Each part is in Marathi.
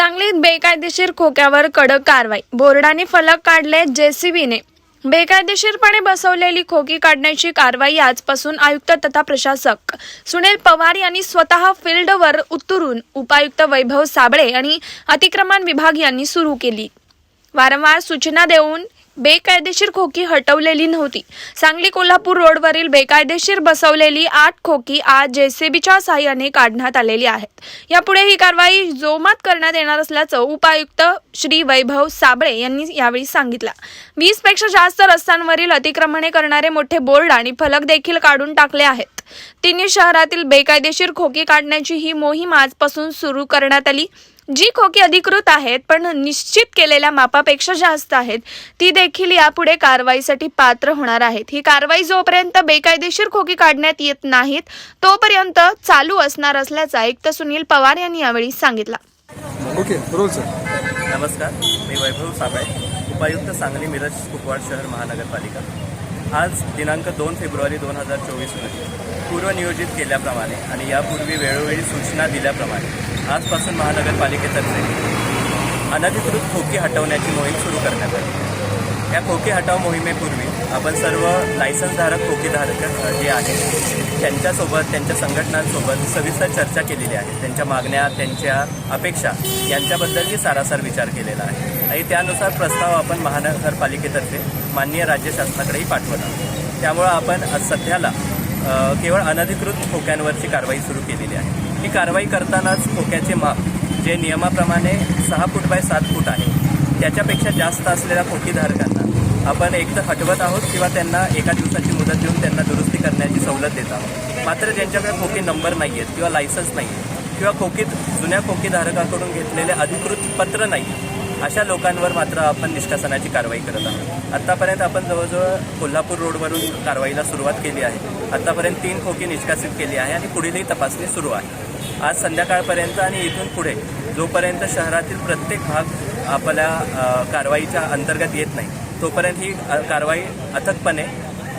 सांगलीत बेकायदेशीर खोक्यावर कडक कारवाई. बोर्डाने फलक काढले जेसीबीने. बेकायदेशीरपणे बसवलेली खोकी काढण्याची कारवाई आजपासून आयुक्त तथा प्रशासक. सुनील पवार यांनी स्वतः फील्डवर उतरून उपायुक्त वैभव साबळे आणि अतिक्रमण विभाग यांनी सुरू केली. वारंवार सूचना देऊन बेकायदेशीर खोकी हटवलेली नव्हती. सांगली कोल्हापूर रोडवरील बेकायदेशीर बसवलेली आठ खोकी आज जेसीबीच्या साहाय्याने काढण्यात आलेली आहेत. यापुढे ही कारवाई जोमात करण्यात येणार असल्याचं उपायुक्त श्री वैभव साबळे यांनी यावेळी सांगितलं. वीसपेक्षा जास्त रस्त्यांवरील अतिक्रमणे करणारे मोठे बोर्ड आणि फलक देखील काढून टाकले आहेत. तिन्ही शहरातील बेकायदेशीर खोकी काढण्याची ही मोहीम आजपासून सुरू करण्यात आली. जी खोकी अधिकृत आहेत पण निश्चित केलेल्या मापापेक्षा जास्त आहेत ती देखील यापुढे कारवाईसाठी पात्र होणार आहेत. ही कारवाई जोपर्यंत बेकायदेशीर खोकी काढण्यात येत नाहीत तोपर्यंत चालू असणार असल्याचं आयुक्त सुनील पवार यांनी यावेळी सांगितलं. ओके नमस्कार मी वैभव साबळे उपायुक्त सांगली मिरज कुपवाड शहर महानगरपालिका. आज दिनांक दोन फेब्रुवारी दोन हजार चोवीस रोजी पूर्वनियोजित केल्याप्रमाणे आणि यापूर्वी वेळोवेळी सूचना दिल्याप्रमाणे आजपासून महानगरपालिकेतर्फे अनधिकृत खोकी हटवण्याची मोहीम सुरू करण्यात आली. या खोकी हटाव मोहिमेपूर्वी आपण सर्व लायसन्सधारक खोकीधारक जे आहेत त्यांच्यासोबत त्यांच्या संघटनांसोबत सविस्तर चर्चा केलेली आहे. त्यांच्या मागण्या त्यांच्या अपेक्षा यांच्याबद्दलही सारासार विचार केलेला आहे. आणि त्यानुसार प्रस्ताव आपण महानगरपालिकेतर्फे माननीय राज्य शासनाकडेही पाठवत आहोत. त्यामुळं आपण आज सध्याला केवळ अनधिकृत खोक्यांवरची कारवाई सुरू केलेली आहे. ही कारवाई करतानाच खोक्याचे माप जे नियमाप्रमाणे सहा फूट बाय सात फूट आहे त्याच्यापेक्षा जास्त असलेल्या खोकीधारकांना आपण एकतर हटवत आहोत किंवा त्यांना एका दिवसाची मुदत देऊन त्यांना दुरुस्ती करण्याची सवलत देत आहोत. मात्र ज्यांच्याकडे खोकी नंबर नाही आहेत किंवा लायसन्स नाही आहे किंवा खोकीत जुन्या खोकीधारकाकडून घेतलेले अधिकृत पत्र नाही अशा लोकांवर मात्र आपण निष्कासनाची कारवाई करत आहोत. आत्तापर्यंत आपण जवळजवळ कोल्हापूर रोडवरून कारवाईला सुरुवात केली आहे. आत्तापर्यंत तीन खोकी निष्कासित केली आहे आणि पुढीलही तपासणी सुरू आहे. आज संध्याकाळपर्यंत आणि इथून पुढे जोपर्यंत शहरातील प्रत्येक भाग आपल्या कारवाईच्या अंतर्गत येत नाही तोपर्यंत ही कारवाई अथकपणे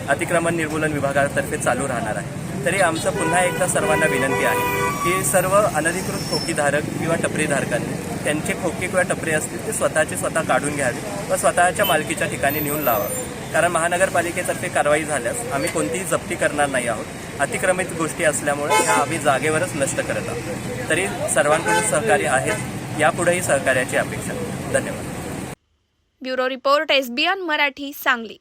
अतिक्रमण निर्मूलन विभागातर्फे चालू राहणार आहे. तरी आमचं पुन्हा एकदा सर्वांना विनंती आहे की सर्व अनधिकृत खोकीधारक किंवा टपरीधारकांनी त्यांचे खोके किंवा टपरी असतील ते स्वतःचे स्वतः काढून घ्यावे व स्वतःच्या मालकीच्या ठिकाणी नेऊन लावावे. कारण महानगरपालिकेतर्फे कारवाई झाल्यास आम्ही कोणतीही जप्ती करणार नाही आहोत. अतिक्रमित गोष्टी असल्यामुळे ह्या आम्ही जागेवरच नष्ट करत आहोत. तरी सर्वांकडून सहकार्य आहेत यापुढेही सहकार्याची अपेक्षा. धन्यवाद. Bureau report SBN Marathi Sangli.